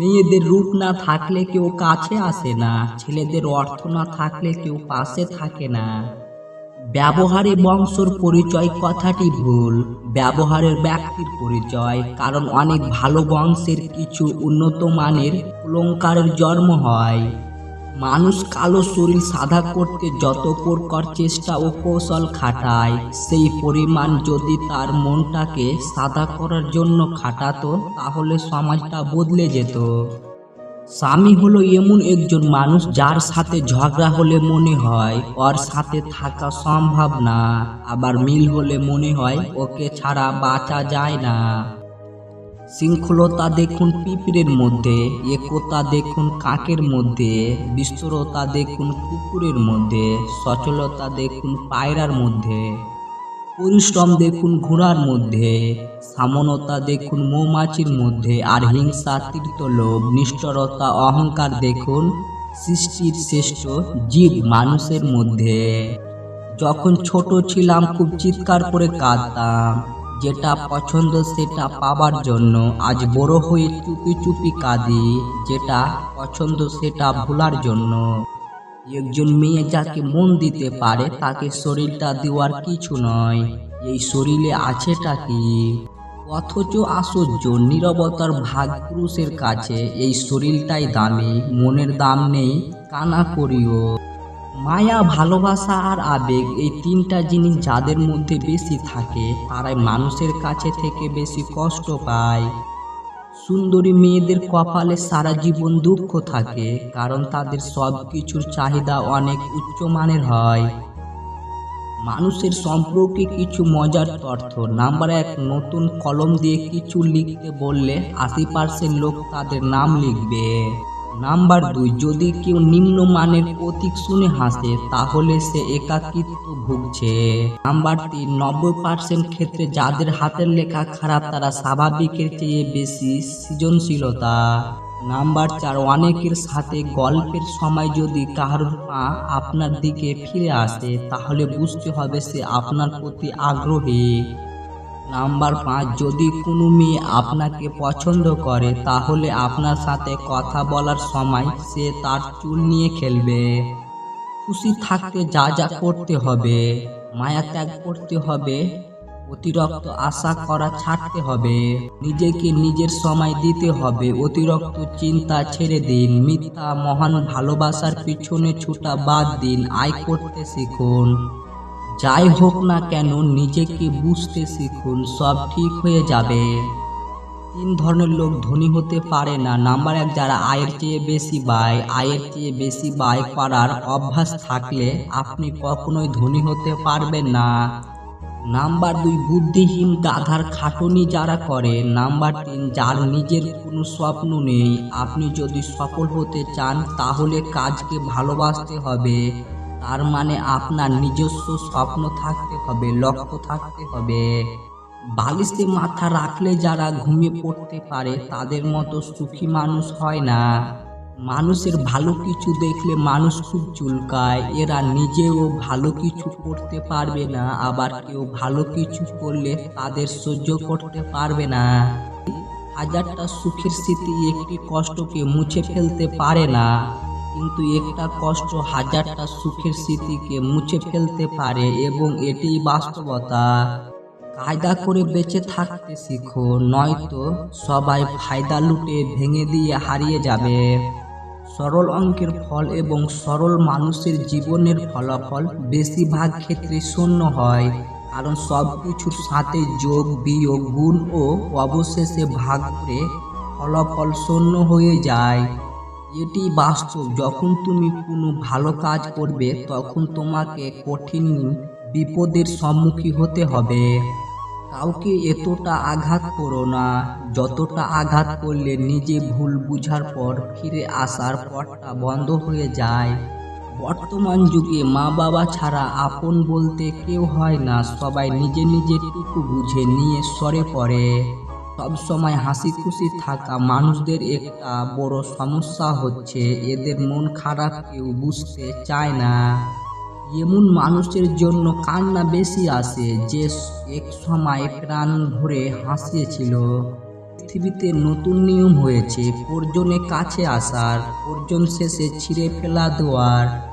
মেয়েদের রূপ না থাকলে কেউ কাছে আসে না, ছেলেদের অর্থ না থাকলে কেউ পাশে থাকে না। ব্যবহারে বংশর পরিচয় কথাটি ভুল, ব্যবহারের ব্যক্তির পরিচয়, কারণ অনেক ভালো বংশের কিছু উন্নত মানের অলঙ্কারের জন্ম হয়। মানুষ কালো শরীর সাদা করতে যত প্রকার চেষ্টা ও কৌশল খাটায়, সেই পরিমাণ যদি তার মনটাকে সাদা করার জন্য খাটাতো, তাহলে সমাজটা বদলে যেত। স্বামী হলো এমন একজন মানুষ যার সাথে ঝগড়া হলে মনে হয়, ওর সাথে থাকা সম্ভব না। আবার মিল হলে মনে হয়, ওকে ছাড়া বাঁচা যায় না। শৃঙ্খলতা দেখুন পিঁপড়ের মধ্যে, একতা দেখুন কাকের মধ্যে, বিস্তরতা দেখুন কুকুরের মধ্যে, সচলতা দেখুন পায়রার মধ্যে। পরিশ্রম দেখুন ঘোড়ার মধ্যে সামনতা দেখুন মৌমাছির মধ্যে, আর হিংসা তীর্থলোভ নিষ্ঠরতা, অহংকার দেখুন সৃষ্টির শ্রেষ্ঠ জীব মানুষের মধ্যে। যখন ছোট ছিলাম, খুব চিৎকার করে কাঁদতাম। যেটা পছন্দ, সেটা পাবার জন্য আজ বড় হয়ে চুপি চুপি কাঁদি। যেটা পছন্দ, সেটা ভোলার জন্য। একজন মেয়ে যাকে মন দিতে পারে, তাকে শরীরটা দেওয়ার কিছু নয়। এই শরীরে আছেটা কি? অথচ আশ্চর্য, নিরবতার ভাগ পুরুষের কাছে এই শরীরটাই দামি, মনের দাম নেই কানা করিও। মায়া, ভালোবাসা আর আবেগ এই তিনটা জিনিস যাদের মধ্যে বেশি থাকে, তারাই মানুষের কাছে থেকে বেশি কষ্ট পায়। সুন্দরী মেয়েদের কপালে সারা জীবন দুঃখ থাকে, কারণ তাদের সব কিছুর চাহিদা অনেক উচ্চমানের হয়। মানুষের সম্পর্কে কিছু মজার তথ্য। নাম্বার এক, নতুন কলম দিয়ে কিছু লিখতে বললে আশি পার্সেন্ট লোক তাদের নাম লিখবে। নাম্বার দুই, যদি কেউ নিম্নমানের প্রতীক শুনে হাসে, তাহলে সে একাকিত্ব ভুগছে। নাম্বার তিন, নব্বই পার্সেন্ট ক্ষেত্রে যাদের হাতের লেখা খারাপ, তারা স্বাভাবিকের চেয়ে বেশি সৃজনশীলতা। নাম্বার চার, অনেকের সাথে গল্পের সময় যদি কারোর পা আপনার দিকে ফিরে আসে, তাহলে বুঝতে হবে সে আপনার প্রতি আগ্রহী। নাম্বার পাঁচ, যদি কোনো মেয়ে আপনাকে পছন্দ করে, তাহলে আপনার সাথে কথা বলার সময় সে তার চুল নিয়ে খেলবে। খুশি থাকতে যা যা করতে হবে, মায়া ত্যাগ করতে হবে, অতিরিক্ত আশা করা ছাড়তে হবে, নিজেকে নিজের সময় দিতে হবে, অতিরিক্ত চিন্তা ছেড়ে দিন, মিথ্যা, মহান ভালোবাসার পিছনে ছুটা বাদ দিন, আয় করতে শিখুন। যাই হোক না কেন নিজেকে বুঝতে শিখুন, সব ঠিক হয়ে যাবে। তিন ধরনের লোক ধনী হতে পারে না। নাম্বার এক, যারা আয়ের চেয়ে বেশি ব্যয় আয়ের চেয়ে বেশি ব্যয় করার অভ্যাস থাকলে আপনি কখনোই ধনী হতে পারবেন না। নাম্বার দুই, বুদ্ধিহীন গাধার খাটুনি যারা করে। নাম্বার তিন, যার নিজের কোনো স্বপ্ন নেই। আপনি যদি সফল হতে চান, তাহলে কাজকে ভালোবাসতে হবে। তার মানে আপনার নিজস্ব স্বপ্ন থাকতে হবে, লক্ষ্য থাকতে হবে। বালিশে মাথা রাখলে যারা ঘুমিয়ে পড়তে পারে, তাদের মতো সুখী মানুষ হয় না। মানুষের ভালো কিছু দেখলে মানুষ খুব চুলকায়। এরা নিজেও ভালো কিছু করতে পারবে না, আবার কেউ ভালো কিছু করলে তাদের সহ্য করতে পারবে না। হাজারটা সুখের স্মৃতি একটি কষ্টকে মুছে ফেলতে পারে না। কিন্তু একটা কষ্ট হাজারটা সুখের স্মৃতিকে মুছে ফেলতে পারে এবং এটি বাস্তবতা। কায়দা করে বেঁচে থাকতে শিখো, নয়তো সবাই ফায়দা লুটে ভেঙে দিয়ে হারিয়ে যাবে। সরল অঙ্কের ফল এবং সরল মানুষের জীবনের ফলাফল বেশিরভাগ ক্ষেত্রে শূন্য হয়, কারণ সব কিছুর সাথে যোগ, বিয়োগ, গুণ ও অবশেষে ভাগ করে ফলাফল শূন্য হয়ে যায়। এটি বাস্তব যখন তুমি কোনো ভালো কাজ করবে, তখন তোমাকে কঠিন বিপদের সম্মুখীন হতে হবে। কাউকে এতটা আঘাত করো না। যতটা আঘাত করলে নিজে ভুল বুঝার পর ফিরে আসার পথটা বন্ধ হয়ে যায়। বর্তমান যুগে মা বাবা ছাড়া আপন বলতে কেউ হয় না। সবাই নিজে নিজের টুকু বুঝে নিয়ে সরে পড়ে। সব সময় হাসি খুশি থাকা মানুষদের একটা বড় সমস্যা হচ্ছে, এদের মন খারাপ কেউ বুঝতে চায় না। এমন মানুষের জন্য কান্না বেশি আসে যে এক সময় প্রাণ ভরে হাসিয়েছিল। পৃথিবীতে নতুন নিয়ম হয়েছে, পর্জনে কাছে আসার, পর্জন শেষে ছিঁড়ে ফেলা দেওয়ার।